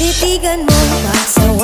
Titigan mo, pasawaan sa